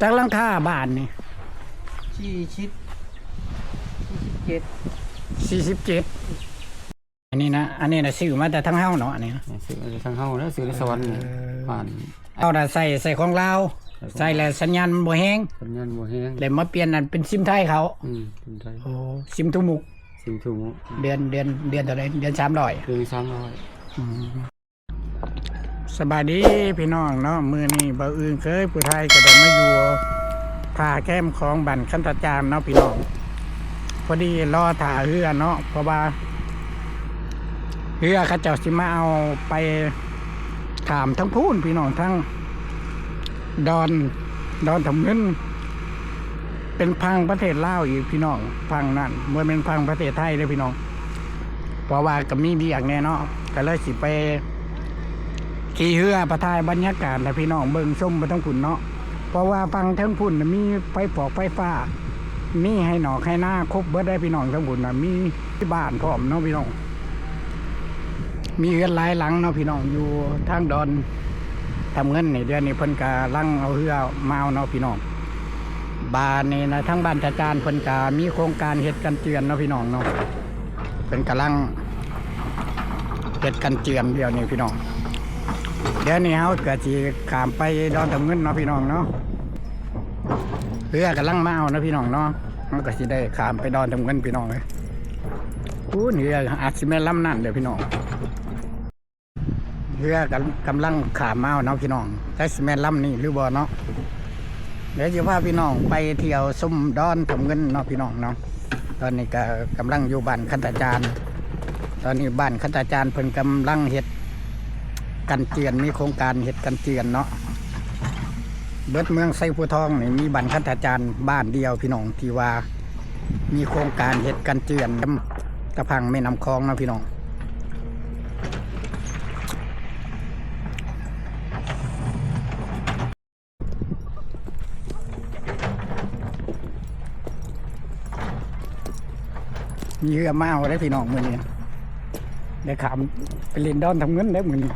จากหลังคาบ้านนี่ชี้ชิดชี้ชิดเจ็ดสี่สิบเจ็ดอันนี้นะอันนี้นะซื้อมาแต่ทั้งเฮ้าเนาะอันนี้นะสื่อทางเฮาแล้วสื่อในสวรรค์นี่ผ่านเอาน่ะใส่ใส่ของเราวใส่แล้วสัญญาณมันบ่แห้งสัญญาณบ่แห้งเลยมาเปลี่ยนนั่นเป็นซิมไทยเขาอืมเป็นไทยโอ้ซิมทุมุก สิงถุงเดือนเดือนเดือนเท่าไหรเดือนสามร้อยเรื่องสามร้อย สบายดีพี่น้องเนาะมือนี้บ่อื่นเคยผู้ไทยก็ได้มาอยู่ท่าแก้มของบันคันตาจารย์เนาะพี่น้องพอดีรอถ่าเรือเนาะเพราะว่าเรือเขาเจ้าสิมาเอาไปถามทั้งพูนพี่น้องทั้งดอนดอนทำเงินเป็นพังประเทศลาวอีกพี่น้องพังนั่นเมื่อเป็นพังประเทศไทยเลยพี่น้อง เพราะว่าก็มีเบียกแน่เนาะก็เลยสิไป ขี่เรือประทายบรรยากาศให้พี่น้องเบิ่งชมไปทั้งพุ่นเนาะเพราะว่าฟังทั้งพุ่นมีไฟฟอกไฟฟ้า มีให้หนอกให้หน้าครบเบิดได้พี่น้องทั้งพุ่นะมีที่บ้านพร้อมเนาะพี่น้อง มีเรือนหลายหลังเนาะพี่น้องอยู่ทางดอนทำเงินในเดือนนี้เพิ่นกาลังเอาเรือมาเอาเนาะพี่น้องบ้านนี่นะทั้งบ้านจัดการเพิ่นกามีโครงการเฮ็ดกันเจือนเนาะพี่น้องเนาะเป็นกำลังเฮ็ดกันเจือนเดียวนี่พี่น้อง เดี๋ยวนี้เฮาเก็สิขามไปดอนทำเงินเนาะพี่น้องเนาะเรือกำลังมาเอานะพี่น้องเนาะมันก็สิได้ขามไปดอนทำเงินพี่น้องเลยอู้นี่เรืออาจสิแม่นลำนั่นเดี๋ยวพี่น้องเรือกำกำลังขามมาเอาเนาะพี่น้องแต่สิแม่นลำนี่หรือบ่เนาะเดี๋ยวจะพาพี่น้องไปเที่ยวซุ่มดอนทำเงินเนาะพี่น้องเนาะตอนนี้ก็กำลังอยู่บ้านคันตาจารย์ ตอนนี้บ้านคันตาจารย์เพิ่นกำลังเฮ็ด กันเจือนมีโครงการเห็ดกันเจือนเนาะเบิดเมืองไซผู้ทองนี่มีบันคันธาจารย์บ้านเดียวพี่น้องที่ว่า มีโครงการเห็ดกันเจือนตะพังไม่นำคลองนะพี่น้องมีเรือมาเอาได้พี่น้องมือนี้ได้ขามไปเล่นดอนทำเงินได้มือนี้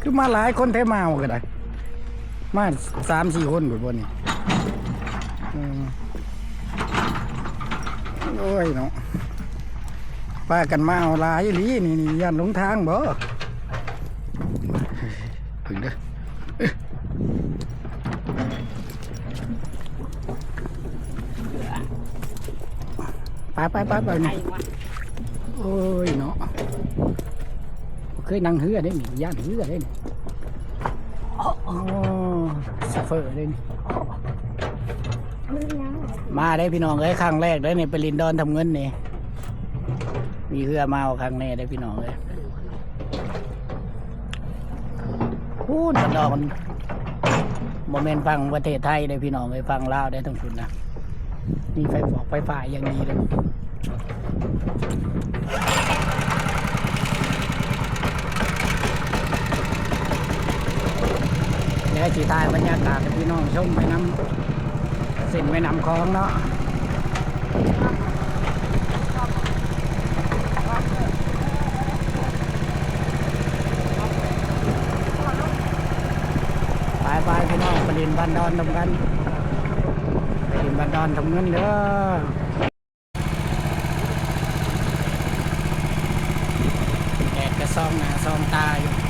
คือ มาหลายคนแท้มาเอาก็ได้ มาสามสี่คนแบบนี้โอ้ยเนาะป้ากันมาเอาลายลีนี่นี่ยันหลงทางบ่ถึงเด้อไปไปไปไปนี่โอ้ย เคยนั่งเรือได้นี่ย่านเรือได้นี่โอ้สเฟอร์ได้นี่มาได้พี่น้องเลยครั้งแรกได้นี่ไปลินดอนทำเงินนี่มีเรือมาเอาครั้งแนี้ได้พี่น้องเลยพูดมันดอนโมเมนต์ฟังประเทศไทยได้พี่น้องเลยฟังลาวได้ทั้งสุดนะมีไฟฟอกไฟฟ้าอย่างดีเลย ดี๋ยวสีทายบรรยากาศให้พี่น้องชมไปน้ำสิ่งไปน้ำคลองเนาะไปไปพี่น้องไปลินบันดอนทำกันไปลินบันดอนทำเงินเด้อแดดกระซองหน้าซองตาอยู่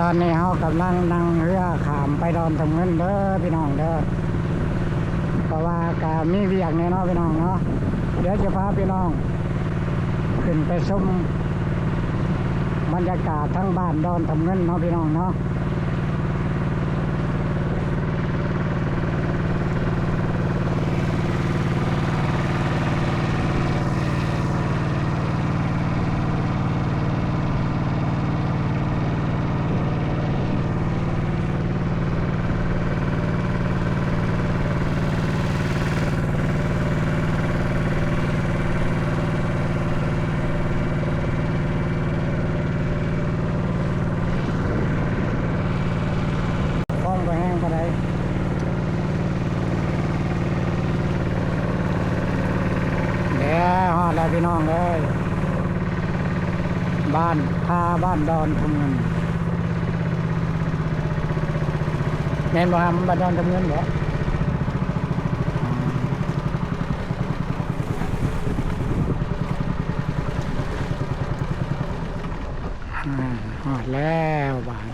ต อนนี้เขากำลังนั่งเรือขามไปดอนทำเงินเด้อพี่น้องเด้อเพราะว่าก็มีเวียกแน่เนอนพี่น้องเนาะเดี๋ยวจะพาพี่น้อง ขึ้นไปชมบรรยากาศทั้งบ้านดอนทำเงินเนาะพี่น้องเนาะ บ่แห้งปานใดเดี๋ยวฮอดแล้วพี่น้องเอ้ยบ้านพาบ้านดอนทำเงินแม่นบ่ฮะบ้านดอนทำเงินบ่อ่าฮอดแล้วบ้าน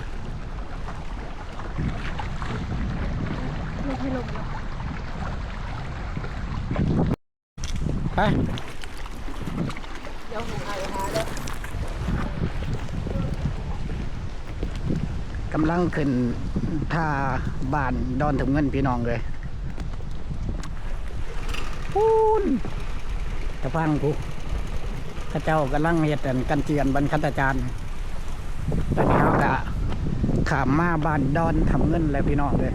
ไปกำลังขึ้นท่าบานดอนถึงเงินพี่น้องเลยปูนตะพังกูข้าเจ้ากำลังเฮ็ดกันเจียนบรรคัตจารย์ตอนนี้เขากะขามมาบานดอนทำเงินแล้วพี่น้องเลย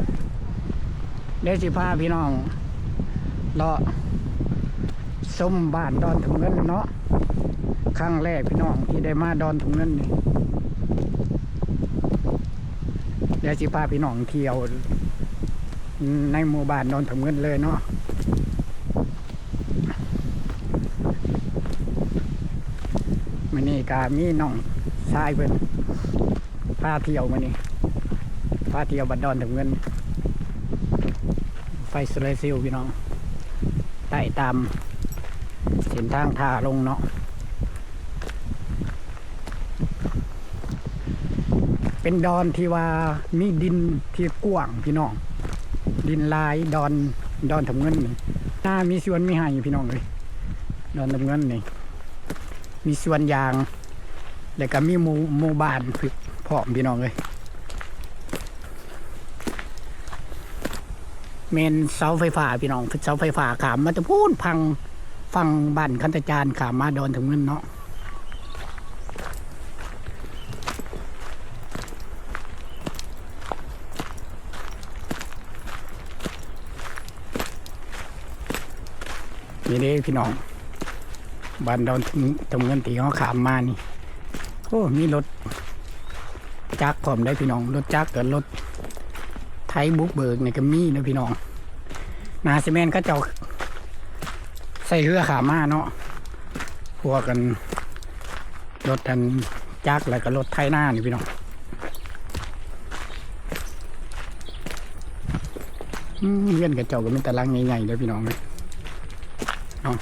เดยวสิพาพี่น้องเลาะส้มบ้านดอนถุงเงินเนาะครั้งแรกพี่น้องที่ได้มาดอนถุงเงินนี่เดี๋ยวสิพาพี่น้องเที่ยว ในหมู่บ้านดอนถุงเงินเลยเนาะมันนี่กามีน้องชายเพิ่นพาเที่ยวมานี่พาเที่ยวบัดดอนถุงเงิน ไฟสไลซิลพี่น้องไต่ตามเส้นทางทาลงเนาะเป็นดอนที่ว่ามีดินที่กว้างพี่น้อง ดินลายดอนดอนทำเงินนี่หน้ามีสวนมีไห่พี่น้องเลยดอนทำเงินนี่มีสวนยาง แล้วก็มีหมู่หมู่บ้านพึกพร้อมพี่น้องเลย เมนเสาไฟฟ้าพี่น้องเสาไฟฟ้าขามมันจะพูดพังฟังบ้านคันตจารย์ขามมาดอนถึงเงินเนาะนี่เด้พี่น้องบ้านดอนถึงถึงเงินตีเขาขามมานี่โอ้มีรถจักรพร้อมได้พี่น้องรถจักรกับรถไทยบุกเบิกนี่ก็มีนะพี่น้อง นาซีเมนต์ก็เจ้าใส่เรือขามาเนาะพวกกันรถทันจักแล้วก็รถไถหน้านี่พี่น้องเลื่อนกระจกก็มีตารางใหญ่ๆเลยพี่น้องเลยเอาะ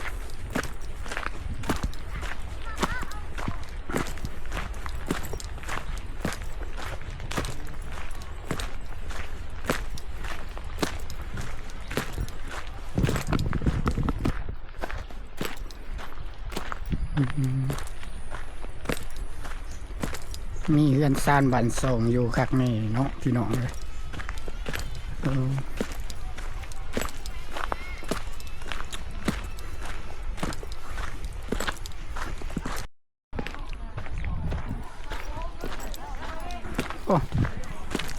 เฮื อนซานบันส่งอยู่คักนี่เนาะพี่น้องเลยเออโอ้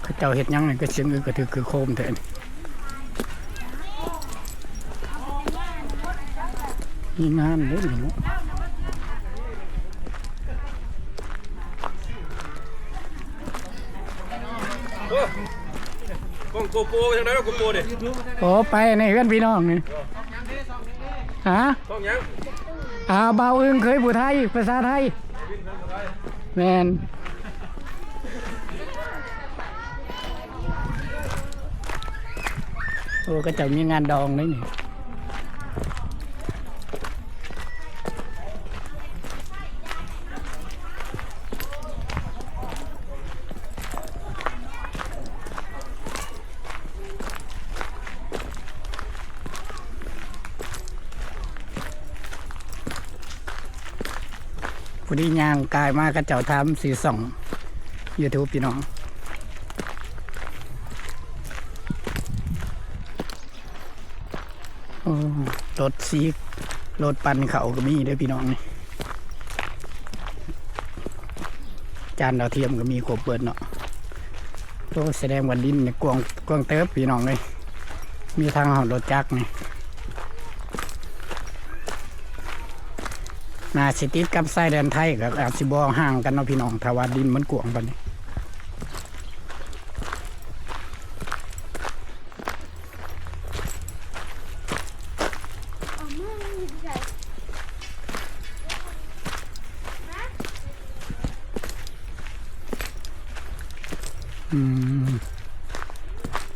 เขาเจ้าเห็ดหยังไงก็เสียงอือกระถือคือโคมแทนมีงานเล่นเนาะ กล้องโกโปรไปทางไหนวะโกโปรดิโอ้ไปในเฮือนพี่น้องนี่ฮะกล้องยังอ่าเบาอึงเคยผู้ไทยภาษาไทยแมนโอ้ก็จะมีงานดองเลยนี่ ผู้ดีย่างกายมากก็เจ้าทำสีส่องยูทูบพี่น้องรถซีกรถปั่นเขาก็มีด้วยพี่น้องนี่จานดาวเทียมก็มีครบเปิดเนาะโอ้แสดงว่าดินเนี่ยกวางกวางเติบพี่น้องเลยมีทางหอรถจักรนี่ นาสิติดกับไส้แดนไทยกับอาซิบอห่างกันเนาะพี่น้องถวารดินมันกวงปานนี้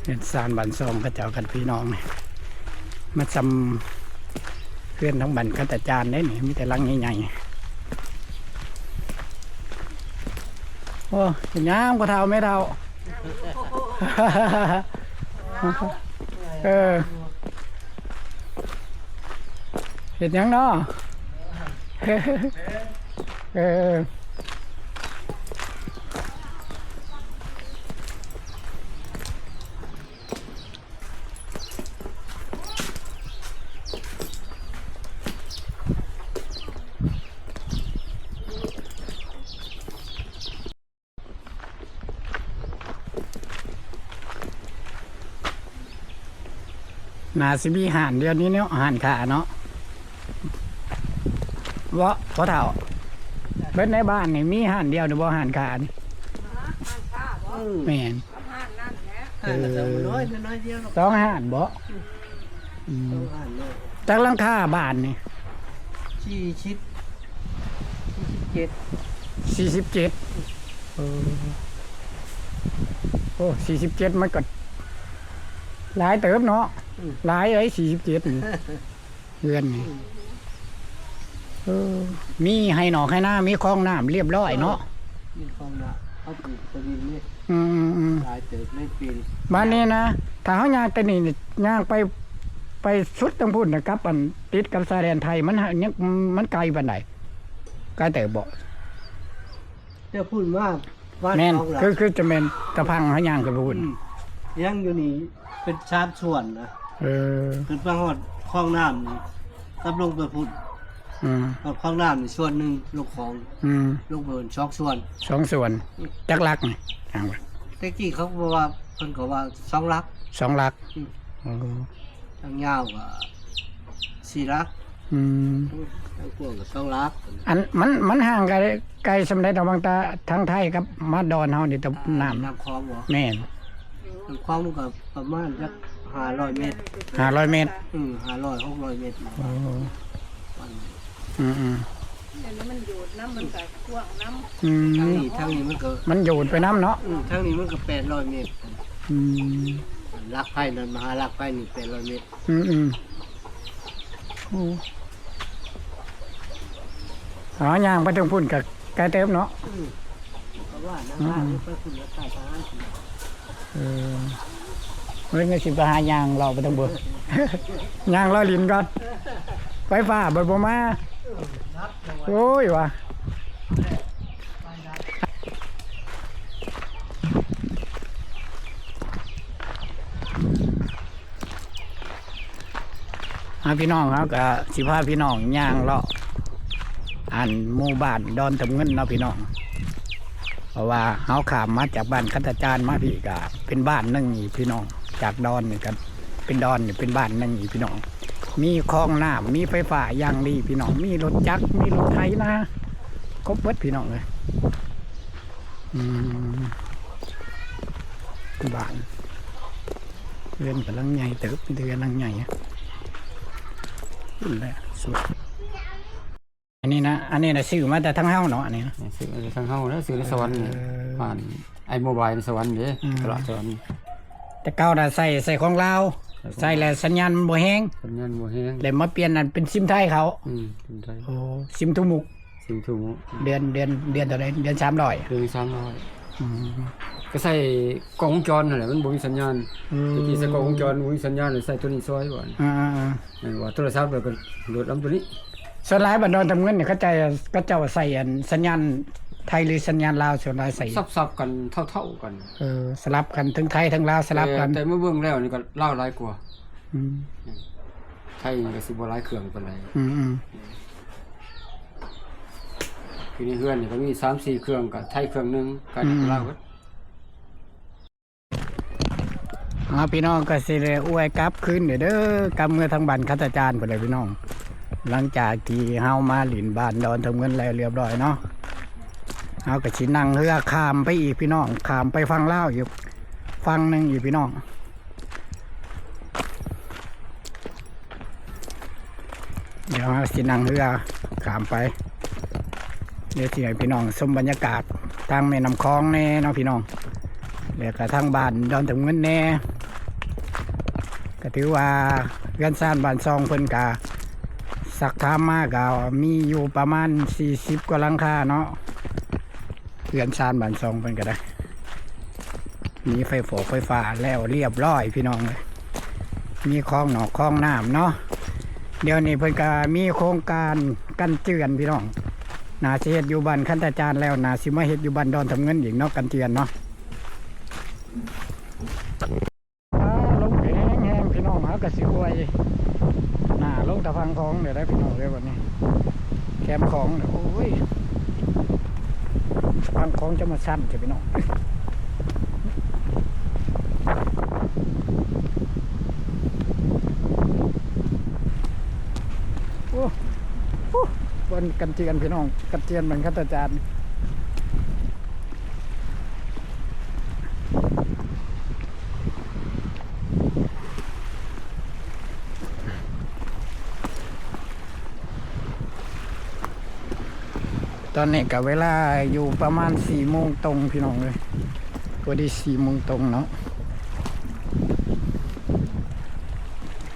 เป็นซานบันซองกระเจ้ากันพี่น้องเนี่ยมาจำ เพื่อนทั้งบันขันตจานได้นี่มีแต่ลังใหญ่ๆโอ้ยน้ำกระเทาไม่เท่าเออเห็นยังเนาะเออ นาสิมีห่านเดียวนี้เนาะห่านขาเนาะวะพอเท่าเบ็ดในบ้านนี่มีห่านเดียวหรือบ่ห่านขานี่อืมแม่นห่างกันแต่น้อยน้อยเดียวหรอกสองห่านบ่อืมต้องห่างเลยจากหลังคาบ้านนี่ชี้ชิดชี้ชิดเจ็ดสี่สิบเจ็ดโอ้สี่สิบเจ็ดมันก็หลายเติบเนาะ หลายไอ้สี่สิบเจ็ดนี่เพื่อนนี่เออ มีให้หนอกให้หน้า มีคลองน้ำเรียบร้อยเนาะมีคลองน่ะเขาปลูกตะดินนี่อืมอืมอืมตายเติบไม่ปีนบ้านนี้นะถ้าเขาย่างไปนี่ย่างไปไปสุดตังพุ่นนะครับ อันติดกับชายแดนไทยมันหายังมันไกลปานใดไกลแต่บ่เจ้าพูดมากว่าแม่นคลองหลักคือคือจะเป็นตะพังเขาย่างกับพุ่นอืมยังอยู่นี่เป็นชาติส่วนนะ เออเป็นพระหอดคลองน้ำนี่ตับลงไปพุ่นอืมหอดคลองน้ำนี่ส่วนหนึ่งลงของอืมลงเบินช็อกส่วน สองส่วนจักลักนี่ทางว่าแตะกี้เขาบอกว่าเพิ่นก็ว่าสองลัก สองลักอืม โอ้ทางยาวก็สี่ลักอืมทางกว้างก็สองลักอันมันมันห่างไกลไกลสำเร็จเอาบางตาทางไทยกับมาดอนเฮานี่ตะน้ำน้ำคลองบ่แม่น น้ำคลองมันก็ประมาณสัก ห้าร้อยเมตร500เมตรอืมห้าร้อยหกร้อยเมตรโอ้วันอืมอืมเดี๋ยวนี้มันอยู่น้ำมันก็กว้างน้อืทางมนี้ทางนี้มันก็มันโยนไปน้ำเนาะอืมทางนี้มันก็แปดร้อยเมตรอืมลักไผ่นั่นมหาลักไผ่นี่แปดร้อยเมตรอืมอืมโอ้อ๋อย่างไปถึงพุ่นกับไกลเติมเนาะอืมเพราะว่าน้ำบ้านนี่ไปคุณละใต้ทหารเออ เรื่องเงินสิบหายางเราไปทั้งเบนยางเราลินก่อน ไฟฟ้าเบิดบ่มา โอ้ยว่ะอาพี่น้องครับก็สิพาพี่น้องย่างเลาะอันหมู่บ้านดอนตำเงินเนาะพี่น้อง เพราะว่าเฮาขามมาจากบ้านคัตจารย์มาพี่ก็เป็นบ้านนึงพี่น้อง จากดอนนี่กันเป็นดอนนี่เป็นบ้านหนึงอีกพี่น้อง มีคลองน้ำมีไฟฟ้าอย่างดีพี่น้อง มีรถจักรมีรถไถนะครบเบิดพี่น้องเลยอืมบ้านเรือนกำลังใหญ่เติบมีแต่เรือนกำลังใหญ่อะขึ้นเลยสุดอันนี้นะอันนี้นะซื้อมาแต่ทั้งเฮ้าเนาะอันนี้นะซื้อทางเฮาแล้วซื้อในสวรรค์นี่เออผ่านไอ้โมบายในสวรรค์เด้อืมตลาดสวรรค์ แต่เก่าน่ะใส่ใส่ของลาวใส่แล้วสัญญาณมันบ่แห้งสัญญาณบ่แฮงเลยมาเปลี่ยนอันเป็นซิมไทยเขาอืมเป็นไทยโอ้ซิมทุมุกสิงถูกเดือนเดือนเดือนเท่าไรเดือนสามร้อยเรื่อง300ก็ใส่กล้องวงจรนั่นแหละมันบ่มีสัญญาณตะกี้ใส่กล้องวงจรบ่มีสัญญาณเลยใส่ตัวนี้ซอยบ่อนอ่าอ่าอ่านั่นว่าโทรศัพท์แล้วก็โหลดลำตัวนี้ส่วนหลายบันดอนทำเงินเนี่ยเขาใจก็เจ้าใส่อันสัญญาณ ไทยหรือสัญญาณลาวส่วนหลายใส่ซับๆกันเท่าๆกันเออสลับกันทั้งไทยทั้งลาวสลับกันแต่แต่เมื่อเบิ่งแล้วนี่ก็ลาวหลายกว่าอืมไทยนี่ก็สิบ่หลายเครื่องปานใดอืมอืมคือในเฮือนนี่ก็มี3-4เครื่องก็ไทยเครื่องหนึงก็ลาวเบิดอ่าพี่น้องก็สิได้อวยกลับคืนเด้อเด้อกำเงินทางบ้านคัตจารย์พุ่นเลยพี่น้อง หลังจากที่เฮามาหลินบ้านดอนทำเงินแล้วเรียบร้อยเนาะ เฮาก็สินั่งเรือขามไปอีกพี่น้องขามไปฟังเล่าอยู่ฟังหนึ่งอีกพี่น้องเดี๋ยวเราสินั่งเรือขามไปเดี๋ยวที่ให้พี่น้องชมบรรยากาศทางแม่น้ำคลองแน่เนาะพี่น้องเดี๋ยวก็ทางบ้านดอนถึงเงินแน่ก็ถือว่าเรือนซ่านบ้านซองเพิ่นกะสักทามมากกมีอยู่ประมาณ 40 กว่าหลังคาเนาะ เรือนซานบานซองเพิ่นก็ได้มีไฟฟอไฟฟ้าแล้วเรียบร้อยพี่น้องเลยมีคลองหนอกคลองน้ำเนาะเดี๋ยวนี้เพิ่นก็มีโครงการกันเจือนพี่น้องนาสิเฮ็ดอยู่บ้านขั้นตาจารย์แล้วนาสิมาเฮ็ดอยู่บ้านดอนทำเงินอีกเนาะกันเตียนเนาะลงแหงแหงพี่น้องหากระสิอวยหน้าลงตะพังของเดี๋ยวได้พี่น้องเรียกวันนี้ แคมของเนี่ยโอ้ย พังของจะมาสั้นจะพี่น้องโอ้โหบนกันเจียนพี่น้องกันเจียนเหมือนข้าตาจาร ตอนนี้กับเวลาอยู่ประมาณสี่โมงตรงพี่น้องเลยพอดีสี่โมงตรงเนาะ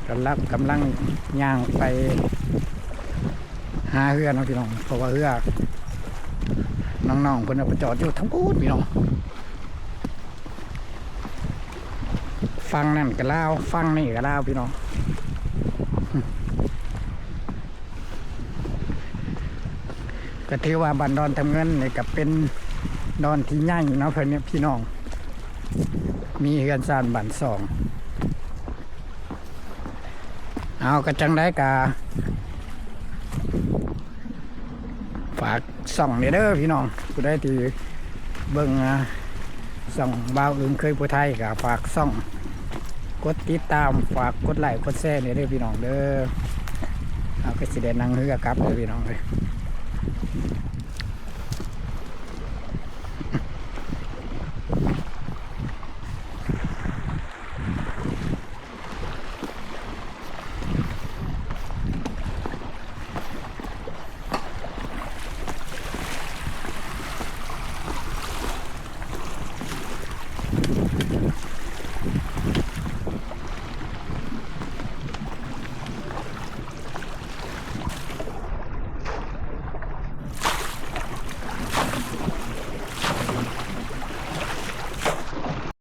กำลังกำลังย่างไป หาเฮือนะพี่น้องเพราะว่าเฮือน้องๆเพิ่นเอาไปจอดอยู่ทั้งพูดพี่น้องฟังนั่นก็ล่าวฟังนี่ก็ล่าวพี่น้อง ก็ถือว่าบันดอนทำเงินนี่ก็เป็นดอนที่ใหญ่เนาะเพิ่นเนี่ยพี่น้อง มีเฮือนซานบันสองเอาก็จังได้กาฝากส่องเด้อพี่น้องผู้ได้ที่เบิ่งส่องบ่าวอื่นเคยผู้ไทยก็ฝากส่อง กดติดตามฝากกดไลค์กดแชร์เด้อพี่น้องเด้อเอาก็สิได้นั่งเรือกับเด้อพี่น้องเลย